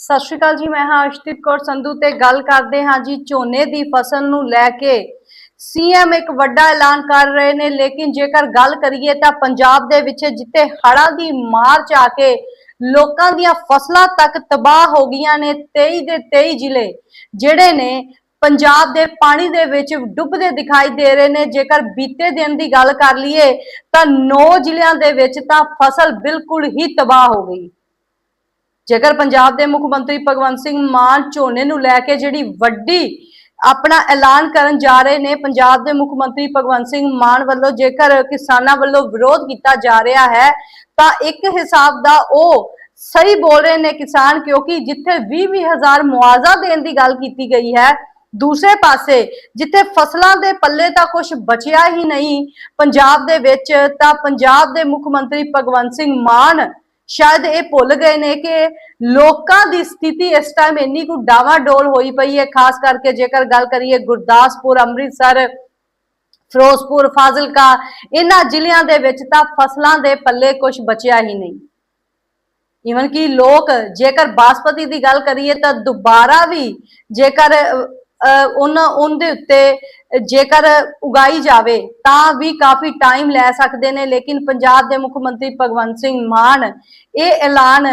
ਸਤਿ ਸ਼੍ਰੀ ਅਕਾਲ ਜੀ, ਮੈਂ ਹਾਂ ਅਰਸ਼ਦੀਪ ਕੌਰ ਸੰਧੂ ਤੇ ਗੱਲ ਕਰਦੇ ਹਾਂ ਜੀ ਝੋਨੇ ਦੀ ਫਸਲ ਨੂੰ ਲੈ ਕੇ। ਸੀਐਮ ਇੱਕ ਵੱਡਾ ਐਲਾਨ ਕਰ ਰਹੇ ਨੇ, ਲੇਕਿਨ ਜੇਕਰ ਗੱਲ ਕਰੀਏ ਤਾਂ ਪੰਜਾਬ ਦੇ ਵਿੱਚ ਜਿੱਥੇ ਹੜ੍ਹਾਂ ਦੀ ਮਾਰ ਚ ਆ ਕੇ ਲੋਕਾਂ ਦੀਆਂ ਫਸਲਾਂ ਤੱਕ ਤਬਾਹ ਹੋ ਗਈਆਂ ਨੇ 23 ਦੇ 23 ਜ਼ਿਲ੍ਹੇ ਜਿਹੜੇ ਨੇ ਪੰਜਾਬ ਦੇ ਪਾਣੀ ਦੇ ਵਿੱਚ ਡੁੱਬਦੇ ਦਿਖਾਈ ਦੇ ਰਹੇ ਨੇ। ਜੇਕਰ ਬੀਤੇ ਦਿਨ ਦੀ ਗੱਲ ਕਰ ਲਈਏ ਤਾਂ 9 ਜ਼ਿਲ੍ਹਿਆਂ ਦੇ ਵਿੱਚ ਤਾਂ ਫਸਲ ਬਿਲਕੁਲ ਹੀ ਤਬਾਹ ਹੋ ਗਈ। ਜੇਕਰ ਪੰਜਾਬ ਦੇ ਮੁੱਖ ਮੰਤਰੀ ਭਗਵੰਤ ਸਿੰਘ ਮਾਨ ਝੋਨੇ ਨੂੰ ਲੈ ਕੇ ਜਿਹੜੀ ਵੱਡੀ ਆਪਣਾ ਐਲਾਨ ਕਰਨ ਜਾ ਰਹੇ ਨੇ, ਪੰਜਾਬ ਦੇ ਮੁੱਖ ਮੰਤਰੀ ਭਗਵੰਤ ਸਿੰਘ ਮਾਨ ਵੱਲੋਂ ਜੇਕਰ ਕਿਸਾਨਾਂ ਵੱਲੋਂ ਵਿਰੋਧ ਕੀਤਾ ਜਾ ਰਿਹਾ ਹੈ, ਤਾਂ ਇੱਕ ਹਿਸਾਬ ਦਾ ਉਹ ਸਹੀ ਬੋਲ ਰਹੇ ਨੇ ਕਿਸਾਨ, ਕਿਉਂਕਿ ਜਿੱਥੇ 20 ਹਜ਼ਾਰ ਮੁਆਵਜ਼ਾ ਦੇਣ ਦੀ ਗੱਲ ਕੀਤੀ ਗਈ ਹੈ, ਦੂਸਰੇ ਪਾਸੇ ਜਿੱਥੇ ਫਸਲਾਂ ਦੇ ਪੱਲੇ ਤਾਂ ਕੁਝ ਬਚਿਆ ਹੀ ਨਹੀਂ ਪੰਜਾਬ ਦੇ ਵਿੱਚ, ਤਾਂ ਪੰਜਾਬ ਦੇ ਮੁੱਖ ਮੰਤਰੀ ਭਗਵੰਤ ਸਿੰਘ ਮਾਨ ਸ਼ਾਇਦ ਇਹ ਭੁੱਲ ਗਏ ਨੇ ਕਿ ਲੋਕਾਂ ਦੀ ਸਥਿਤੀ ਇਸ ਟਾਈਮ ਇੰਨੀ ਕੁ ਡਾਵਾਡੋਲ ਹੋਈ ਪਈ ਹੈ, ਖਾਸ ਕਰਕੇ ਜੇਕਰ ਗੱਲ ਕਰੀਏ ਗੁਰਦਾਸਪੁਰ, ਅੰਮ੍ਰਿਤਸਰ, ਫਿਰੋਜ਼ਪੁਰ, ਫਾਜ਼ਿਲਕਾ, ਇਹਨਾਂ ਜ਼ਿਲ੍ਹਿਆਂ ਦੇ ਵਿੱਚ ਤਾਂ ਫਸਲਾਂ ਦੇ ਪੱਲੇ ਕੁਝ ਬਚਿਆ ਹੀ ਨਹੀਂ। ਇਵਨ ਕਿ ਲੋਕ ਜੇਕਰ ਬਾਸਪਤੀ ਦੀ ਗੱਲ ਕਰੀਏ ਤਾਂ ਦੁਬਾਰਾ ਵੀ ਜੇਕਰ ਉਹਨਾਂ, ਉਹਦੇ ਉੱਤੇ ਜੇਕਰ ਉਗਾਈ ਜਾਵੇ, ਤਾਂ ਵੀ ਕਾਫੀ ਟਾਈਮ ਲੈ ਸਕਦੇ ਨੇ, ਲੇਕਿਨ ਪੰਜਾਬ ਦੇ ਮੁੱਖ ਮੰਤਰੀ ਭਗਵੰਤ ਸਿੰਘ ਮਾਨ ਇਹ ਐਲਾਨ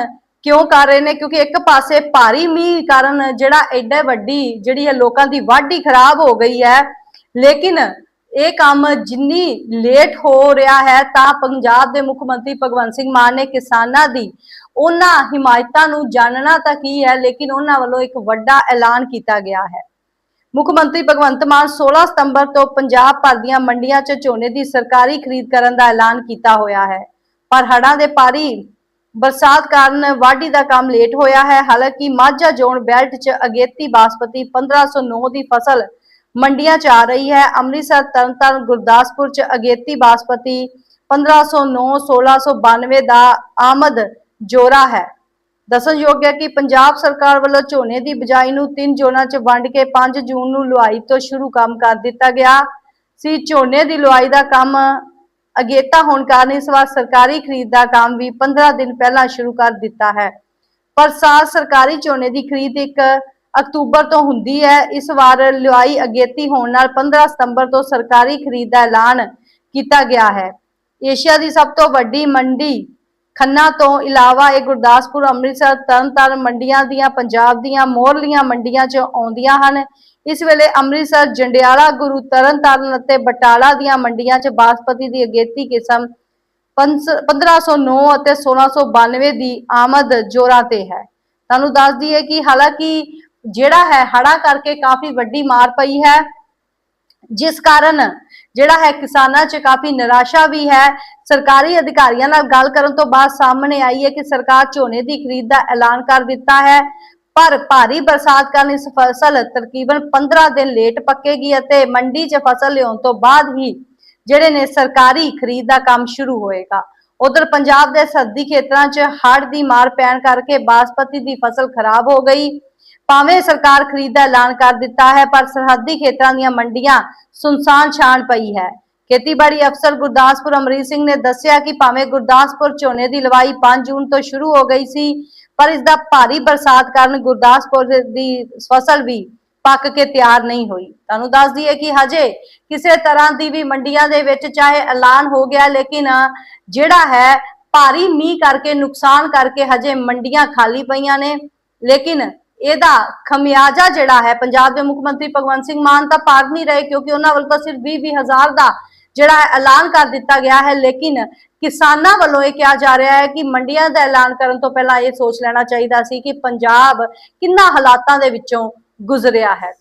ਕਿਉਂ ਕਰ ਰਹੇ ਨੇ? ਕਿਉਂਕਿ ਇੱਕ ਪਾਸੇ ਭਾਰੀ ਮੀਂਹ ਕਾਰਨ ਜਿਹੜਾ ਐਡਾ ਵੱਡੀ ਜਿਹੜੀ ਹੈ ਲੋਕਾਂ ਦੀ ਵਾਢੀ ਖਰਾਬ ਹੋ ਗਈ ਹੈ, ਲੇਕਿਨ ਇਹ ਕੰਮ ਜਿੰਨੀ ਲੇਟ ਹੋ ਰਿਹਾ ਹੈ, ਤਾਂ ਪੰਜਾਬ ਦੇ ਮੁੱਖ ਮੰਤਰੀ ਭਗਵੰਤ ਸਿੰਘ ਮਾਨ ਨੇ ਕਿਸਾਨਾਂ ਦੀ ਉਹਨਾਂ ਹਿਮਾਇਤਾਂ ਨੂੰ ਜਾਣਨਾ ਤਾਂ ਕੀ ਹੈ, ਲੇਕਿਨ ਉਹਨਾਂ ਵੱਲੋਂ ਇੱਕ ਵੱਡਾ ਐਲਾਨ ਕੀਤਾ ਗਿਆ ਹੈ। ਮੁੱਖ ਮੰਤਰੀ ਭਗਵੰਤ ਮਾਨ 16 ਸਤੰਬਰ ਤੋਂ ਪੰਜਾਬ ਭਰ ਦੀਆਂ ਮੰਡੀਆਂ 'ਚ ਝੋਨੇ ਦੀ ਸਰਕਾਰੀ ਖਰੀਦ ਕਰਨ ਦਾ ਐਲਾਨ ਕੀਤਾ ਹੋਇਆ ਹੈ। ਪਰ ਹੜਾਂ ਦੇ ਪਾਰੀ ਬਰਸਾਤ ਕਾਰਨ ਵਾਢੀ ਦਾ ਕੰਮ ਲੇਟ ਹੋਇਆ ਹੈ। ਹਾਲਾਂਕਿ ਮਾਝਾ ਜ਼ੋਨ ਬੈਲਟ 'ਚ ਅਗੇਤੀ ਬਾਸਪਤੀ 1509 ਦੀ ਫਸਲ ਮੰਡੀਆਂ 'ਚ ਆ ਰਹੀ ਹੈ। ਅੰਮ੍ਰਿਤਸਰ, ਤਰਨਤਾਰਨ, ਗੁਰਦਾਸਪੁਰ 'ਚ ਅਗੇਤੀ ਬਾਸਪਤੀ 1509 1692 ਦਾ ਆਮਦ ਜੋਰਾ ਹੈ। ਦੱਸਣਯੋਗ ਹੈ ਕਿ ਪੰਜਾਬ ਸਰਕਾਰ ਵੱਲੋਂ ਝੋਨੇ ਦੀ ਬਿਜਾਈ ਨੂੰ ਤਿੰਨ ਜ਼ੋਨਾਂ 'ਚ ਵੰਡ ਕੇ 5 ਜੂਨ ਨੂੰ ਲੁਆਈ ਤੋਂ ਸ਼ੁਰੂ ਕੰਮ ਕਰ ਦਿੱਤਾ ਗਿਆ। ਸੀ ਝੋਨੇ ਦੀ ਲੁਆਈ ਦਾ ਕੰਮ ਅਗੇਤਾ ਹੋਣ ਕਾਰਨ ਇਸ ਵਾਰ ਸਰਕਾਰੀ ਖਰੀਦ ਦਾ ਕੰਮ ਵੀ 15 ਦਿਨ ਪਹਿਲਾਂ ਸ਼ੁਰੂ ਕਰ ਦਿੱਤਾ ਹੈ। ਪਰ ਸਾਲ ਸਰਕਾਰੀ ਝੋਨੇ ਦੀ ਖਰੀਦ 1 ਅਕਤੂਬਰ ਤੋਂ ਹੁੰਦੀ ਹੈ। ਇਸ ਵਾਰ ਲੁਆਈ ਅਗੇਤੀ ਹੋਣ ਨਾਲ 15 ਸਤੰਬਰ ਤੋਂ ਸਰਕਾਰੀ ਖਰੀਦ ਦਾ ਐਲਾਨ ਕੀਤਾ ਗਿਆ ਹੈ। ਏਸ਼ੀਆ ਦੀ ਸਭ ਤੋਂ ਵੱਡੀ ਮੰਡੀ ਖੰਨਾ ਤੋਂ ਇਲਾਵਾ ਇਹ ਗੁਰਦਾਸਪੁਰ, ਅੰਮ੍ਰਿਤਸਰ, ਤਰਨਤਾਰਨ ਮੰਡੀਆਂ ਦੀਆਂ, ਪੰਜਾਬ ਦੀਆਂ ਮੋਹਰਲੀਆਂ ਮੰਡੀਆਂ 'ਚ ਆਉਂਦੀਆਂ ਹਨ। ਇਸ ਵੇਲੇ ਅੰਮ੍ਰਿਤਸਰ, ਜੰਡਿਆਲਾ, ਗੁਰੂ ਤਰਨਤਾਰਨ ਅਤੇ ਬਟਾਲਾ ਦੀਆਂ ਮੰਡੀਆਂ 'ਚ ਬਾਸਪਤੀ ਦੀ ਅਗੇਤੀ ਕਿਸਮ 1509 ਅਤੇ 1692 ਦੀ ਆਮਦ ਜੋਰਾਂ ਤੇ ਹੈ। ਤੁਹਾਨੂੰ ਦੱਸ ਦਈਏ ਕਿ ਹਾਲਾਂਕਿ ਜਿਹੜਾ ਹੈ ਹੜਾ ਕਰਕੇ ਕਾਫੀ ਵੱਡੀ ਮਾਰ ਪਈ ਹੈ। ਜਿਸ ਕਾਰਨ ਜਿਹੜਾ ਹੈ ਕਿਸਾਨਾਂ 'ਚ ਕਾਫੀ ਨਿਰਾਸ਼ਾ ਵੀ ਹੈ। ਸਰਕਾਰੀ ਅਧਿਕਾਰੀਆਂ ਨਾਲ ਗੱਲ ਕਰਨ ਤੋਂ ਬਾਅਦ ਸਾਹਮਣੇ ਆਈ ਹੈ ਕਿ ਸਰਕਾਰ ਝੋਨੇ ਦੀ ਖਰੀਦ ਦਾ ਐਲਾਨ ਕਰ ਦਿੱਤਾ ਹੈ। ਪਰ ਭਾਰੀ ਬਰਸਾਤ ਕਾਰਨ ਇਸ ਫਸਲ ਤਕਰੀਬਨ 15 ਦਿਨ ਲੇਟ ਪੱਕੇਗੀ ਅਤੇ ਮੰਡੀ 'ਚ ਫਸਲ ਲਿਆਉਣ ਤੋਂ ਬਾਅਦ ਹੀ ਜਿਹੜੇ ਨੇ ਸਰਕਾਰੀ ਖਰੀਦ ਦਾ ਕੰਮ ਸ਼ੁਰੂ ਹੋਏਗਾ। ਉਧਰ ਪੰਜਾਬ ਦੇ ਸਰਦੀ ਖੇਤਰਾਂ 'ਚ ਹੜ੍ਹ ਦੀ ਮਾਰ ਪੈਣ ਕਰਕੇ ਬਾਸਪਤੀ ਦੀ ਫਸਲ ਖਰਾਬ ਹੋ ਗਈ। ਭਾਵੇਂ ਸਰਕਾਰ ਖਰੀਦ ਦਾ ਐਲਾਨ ਕਰ ਦਿੱਤਾ ਹੈ, ਪਰ ਸਰਹੱਦੀ ਖੇਤਰਾਂ ਦੀਆਂ ਮੰਡੀਆਂ ਸੁਨਸਾਨ ਛਾਣ ਪਈ ਹੈ। ਖੇਤੀਬਾੜੀ ਅਫਸਰ ਗੁਰਦਾਸਪੁਰ ਅਮਰੀਤ ਸਿੰਘ ਨੇ ਦੱਸਿਆ ਕਿ ਭਾਵੇਂ ਗੁਰਦਾਸਪੁਰ ਝੋਨੇ ਦੀ ਲਵਾਈ 5 ਜੂਨ ਤੋਂ ਸ਼ੁਰੂ ਹੋ ਗਈ ਸੀ, ਪਰ ਇਸ ਦਾ ਭਾਰੀ ਬਰਸਾਤ ਕਾਰਨ ਗੁਰਦਾਸਪੁਰ ਦੀ ਫਸਲ ਵੀ ਪੱਕ ਕੇ ਤਿਆਰ ਨਹੀਂ ਹੋਈ। ਤੁਹਾਨੂੰ ਦੱਸ ਦਈਏ ਕਿ ਹਜੇ ਕਿਸੇ ਤਰ੍ਹਾਂ ਦੀ ਵੀ ਮੰਡੀਆਂ ਦੇ ਵਿੱਚ ਚਾਹੇ ਐਲਾਨ ਹੋ ਗਿਆ, ਲੇਕਿਨ ਜਿਹੜਾ ਹੈ, ਭਾਰੀ ਮੀਂਹ ਕਰਕੇ, ਨੁਕਸਾਨ ਕਰਕੇ ਹਜੇ ਮੰਡੀਆਂ ਖਾਲੀ ਪਈਆਂ ਨੇ। ਲੇਕਿਨ ਇਹਦਾ ਖਮਿਆਜਾ ਜਿਹੜਾ ਹੈ, ਪੰਜਾਬ ਦੇ ਮੁੱਖ ਮੰਤਰੀ ਭਗਵੰਤ ਸਿੰਘ ਮਾਨ ਤਾਂ ਭਾਗ ਨਹੀਂ ਰਹੇ ਕਿਉਂਕਿ ਉਹਨਾਂ ਵੱਲ ਤਾਂ ਸਿਰਫ 20 ਹਜ਼ਾਰ ਦਾ ਜਿਹੜਾ ਹੈ ਐਲਾਨ ਕਰ ਦਿੱਤਾ ਗਿਆ ਹੈ, ਲੇਕਿਨ ਕਿਸਾਨਾਂ ਵੱਲੋਂ ਇਹ ਕਿਹਾ ਜਾ ਰਿਹਾ ਹੈ ਕਿ ਮੰਡੀਆਂ ਦਾ ਐਲਾਨ ਕਰਨ ਤੋਂ ਪਹਿਲਾਂ ਇਹ ਸੋਚ ਲੈਣਾ ਚਾਹੀਦਾ ਸੀ ਕਿ ਪੰਜਾਬ ਕਿੰਨਾ ਹਾਲਾਤਾਂ ਦੇ ਵਿੱਚੋਂ ਗੁਜ਼ਰਿਆ ਹੈ।